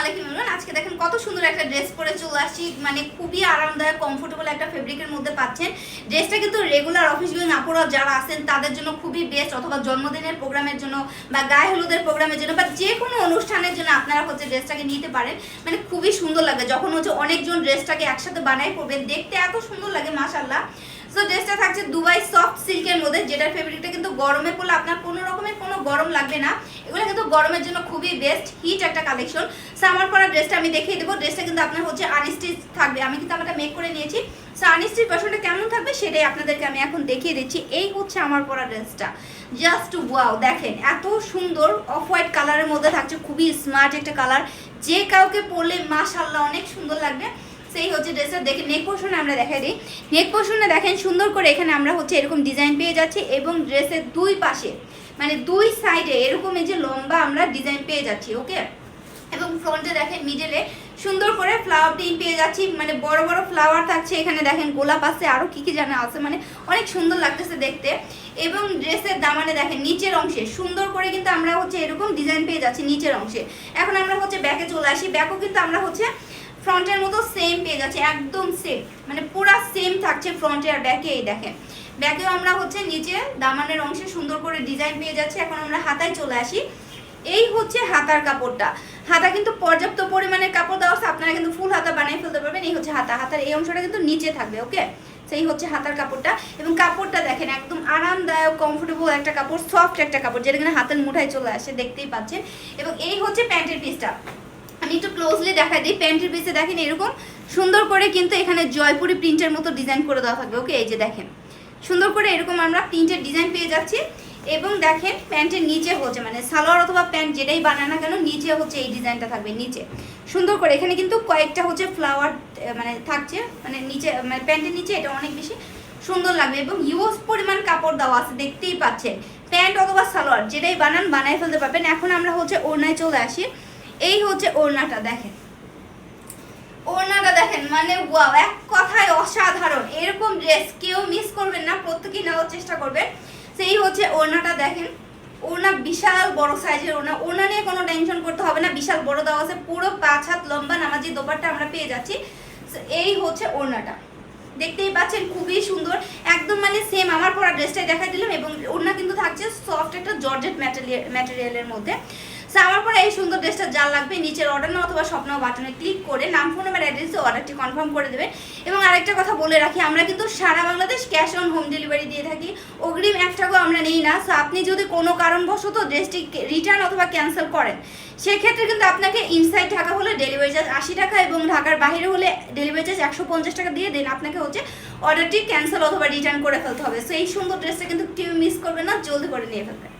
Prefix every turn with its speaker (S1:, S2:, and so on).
S1: আলাইকুম ইমরান আজকে দেখেন কত সুন্দর একটা ড্রেস পরে চলে আসছি। মানে খুবই আরামদায়ক কমফোর্টেবল একটা ফেব্রিকের মধ্যে পাচ্ছেন। ড্রেসটা কিন্তু রেগুলার অফিস গোয়িং আপুরা যারা আছেন, তাদের জন্য খুবই বেস্ট অথবা জন্মদিনের প্রোগ্রামের জন্য বা গায়ে হলুদের প্রোগ্রামের জন্য বা যে কোনো অনুষ্ঠানের জন্য আপনারা হচ্ছে ড্রেসটাকে নিতে পারেন। মানে খুবই সুন্দর লাগে। যখন হচ্ছে অনেকজন ড্রেসটাকে একসাথে বানাই করবেন, দেখতে এত সুন্দর লাগে মাশাল্লাহ সো ড্রেসটা থাকছে দুবাই সফট সিল্কের মধ্যে, যেটার ফেব্রিকটা কিন্তু গরমে পড়লে আপনার কোনো রকমের কোনো গরম লাগবে না। এগুলো কিন্তু গরমের জন্য খুবই বেস্ট হিট একটা কালেকশন সো আমার পরা ড্রেসটা আমি দেখিয়ে দেবো। ড্রেসটা কিন্তু আপনার হচ্ছে আনস্টিচ থাকবে। আমি কিন্তু আমারটা মেক করে নিয়েছি। সো আনস্টিচ ভার্সনটা কেমন থাকবে সেটাই আপনাদেরকে আমি এখন দেখিয়ে দিচ্ছি। এই হচ্ছে আমার পরা ড্রেসটা জাস্ট ওয়াও দেখেন, এত সুন্দর অফ হোয়াইট কালারের মধ্যে থাকছে। খুবই স্মার্ট একটা কালার যে কাউকে পরলে মাশাল্লাহ অনেক সুন্দর লাগবে। সেই হচ্ছে ড্রেসটা। দেখে নেক পোর্শনে আমরা দেখাই দিই। নেক পোর্শনে দেখেন, সুন্দর করে এখানে আমরা হচ্ছে এরকম ডিজাইন পেয়ে যাচ্ছি এবং ড্রেসের দুই পাশে মানে দুই সাইডে এরকম এই যে লম্বা আমরা ডিজাইন পেয়ে যাচ্ছি ওকে এবং ফ্রন্টে দেখেন মিডলে সুন্দর করে ফ্লাওয়ার প্রিন্ট পেয়ে যাচ্ছি মানে বড় বড় ফ্লাওয়ার থাকছে এখানে দেখেন, গোলাপ আছে আরও কী কী জানা আছে মানে অনেক সুন্দর লাগতেছে দেখতে। এবং ড্রেসের দামানে দেখেন, নিচের অংশে, সুন্দর করে কিন্তু আমরা হচ্ছে এরকম ডিজাইন পেয়ে যাচ্ছি নিচের অংশে। এখন আমরা হচ্ছে ব্যাকে চলে আসি। ব্যাকও কিন্তু আমরা হচ্ছে ফ্রন্টের মতো সেম পেয়ে যাচ্ছে একদম সেম মানে পুরা সেম থাকছে ফ্রন্টে আর ব্যাকে এই দেখেন। ব্যাকেও আমরা হচ্ছে নিচে দামানের অংশে সুন্দর করে ডিজাইন পেয়ে যাচ্ছে, এখন আমরা হাতায় চলে আসি। এই হচ্ছে হাতার কাপড়টা। হাতা কিন্তু পর্যাপ্ত পরিমাণের কাপড় দেওয়া আছে, আপনারা কিন্তু ফুল হাতা বানিয়ে ফেলতে পারবেন, এই হচ্ছে হাতা। হাতার এই অংশটা কিন্তু নিচে থাকবে ওকে সেই হচ্ছে হাতার কাপড়টা। এবং কাপড়টা দেখেন, একদম আরামদায়ক কমফোর্টেবল একটা কাপড় সফট একটা কাপড়, যেটা কিনা হাতের মুঠায় চলে আসে, দেখতেই পাচ্ছেন। এবং এই হচ্ছে প্যান্টের পিসটা আমি একটু ক্লোজলি দেখাই দিই, প্যান্টের পিসে দেখেন এরকম, সুন্দর করে কিন্তু এখানে জয়পুরি প্রিন্টের মতো ডিজাইন করে দেওয়া থাকবে ওকে এই যে দেখেন, সুন্দর করে এরকম আমরা প্রিন্টের ডিজাইন পেয়ে যাচ্ছি, এবং দেখেন প্যান্টের নিচে হচ্ছে মানে সালোয়ার অথবা প্যান্ট যেটাই বানায় না কেন, নিচে হচ্ছে এই ডিজাইনটা থাকবে, নিচে। সুন্দর করে, এখানে কিন্তু কয়েকটা হচ্ছে ফ্লাওয়ার মানে থাকছে মানে নিচে মানে প্যান্টের নিচে এটা অনেক বেশি সুন্দর লাগবে, এবং ইউজ পরিমাণ কাপড় দেওয়া আছে, দেখতেই পাচ্ছেন। প্যান্ট অথবা সালোয়ার, যেটাই বানান, বানায় ফেলতে পারবেন। এখন আমরা হচ্ছে ওড়নায় চলে আসি। এই হচ্ছে ওড়নাটা, দেখেন। ওড়নাটা দেখেন মানে ওয়াও, এক কথায় অসাধারণ। এরকম ড্রেস কেউ মিস করবেন না, প্রত্যেকেই নেওয়ার চেষ্টা করবেন। সেই হচ্ছে ওড়নাটা দেখেন। ওড়না বিশাল বড় সাইজের ওড়না। ওড়না নিয়ে কোনো টেনশন করতে হবে না, বিশাল বড় দেওয়া আছে। পুরো পাঁচ হাত লম্বা নামাজি দোপারটা আমরা পেয়ে যাচ্ছি। এই হচ্ছে ওড়নাটা। দেখতেই পাচ্ছেন, খুবই সুন্দর। একদম মানে সেম আমার পরা ড্রেসটাই দেখাই দিলাম এবং ওড়না কিন্তু থাকছে সফট একটা জর্জেট ম্যাটেরিয়াল ম্যাটেরিয়ালের মধ্যে। আমার পরে এই সুন্দর ড্রেসটা যা লাগবে নিচের অর্ডার না অথবা স্বপ্ন বাটনে ক্লিক করে নাম ফোন নাম্বার অ্যাড্রেসে অর্ডারটি কনফার্ম করে দেবে। এবং আরেকটা কথা বলে রাখি, আমরা কিন্তু সারা Bangladesh cash on home delivery দিয়ে থাকি। অগ্রিম এক টাকাও আমরা নেই না। সো আপনি যদি কোনো কারণবশত ড্রেসটি রিটার্ন অথবা ক্যান্সেল করেন, সেক্ষেত্রে কিন্তু আপনাকে ইনসাইড ঢাকা হলে ডেলিভারি চার্জ আশি টাকা এবং ঢাকার বাইরে হলে ডেলিভারি চার্জ একশো পঞ্চাশ টাকা দিয়ে দেন। আপনাকে হচ্ছে অর্ডারটি ক্যান্সেল অথবা রিটার্ন করে ফেলতে হবে। সো এই সুন্দর ড্রেসটা কিন্তু কেউ মিস করবে না, জলদি করে নিয়ে ফেলবেন।